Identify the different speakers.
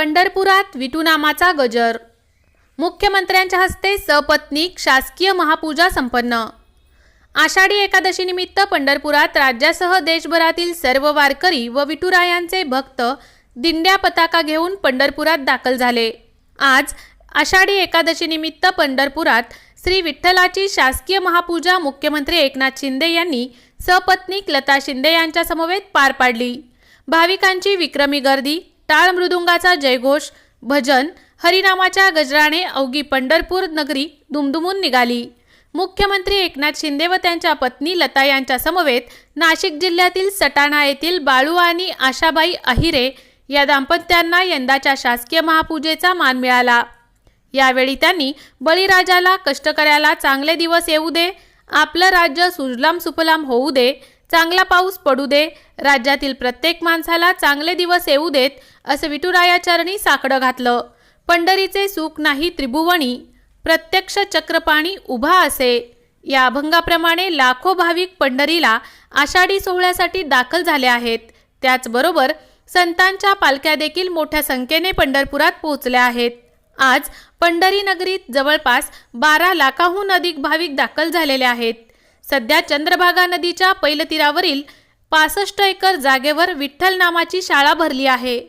Speaker 1: पंढरपुरात विटू नामाचा गजर. मुख्यमंत्र्यांच्या हस्ते सपत्नीक शासकीय महापूजा संपन्न. आषाढी एकादशीनिमित्त पंढरपुरात राज्यासह देशभरातील सर्व वारकरी व विठुरायांचे भक्त दिंड्या पताका घेऊन पंढरपुरात दाखल झाले. आज आषाढी एकादशीनिमित्त पंढरपुरात श्री विठ्ठलाची शासकीय महापूजा मुख्यमंत्री एकनाथ शिंदे यांनी सपत्नीक लता शिंदे यांच्यासमवेत पार पाडली. भाविकांची विक्रमी गर्दी टाळ मृदुंगाचा जयघोष भजन हरिनामाच्या गजराने अवघी पंढरपूर नगरी दुमदुमून निघाली. मुख्यमंत्री एकनाथ शिंदे व त्यांच्या पत्नी लता यांच्या समवेत नाशिक जिल्ह्यातील सटाणा येथील बाळू आणि आशाबाई अहिरे या दाम्पत्यांना यंदाच्या शासकीय महापूजेचा मान मिळाला. यावेळी त्यांनी बळीराजाला कष्टकऱ्याला चांगले दिवस येऊ दे आपलं राज्य सुजलाम सुफलाम होऊ दे चांगला पाऊस पडू दे. राज्यातील प्रत्येक माणसाला चांगले दिवस येऊ देत असं विठुरायाचरणी साकडं घातलं. पंढरीचे सुख नाही त्रिभुवनी प्रत्यक्ष चक्रपाणी उभा असे. या अभंगाप्रमाणे लाखो भाविक पंढरीला आषाढी सोहळ्यासाठी दाखल झाले आहेत. त्याचबरोबर संतांच्या पालख्या देखील मोठ्या संख्येने पंढरपुरात पोहोचल्या आहेत. आज पंढरी नगरीत जवळपास बारा लाखाहून अधिक भाविक दाखल झालेले आहेत. सध्या चंद्रभागा नदीच्या पैलतीरावरील पासष्ट एकर जागेवर विठ्ठल नामाची शाळा भरली आहे.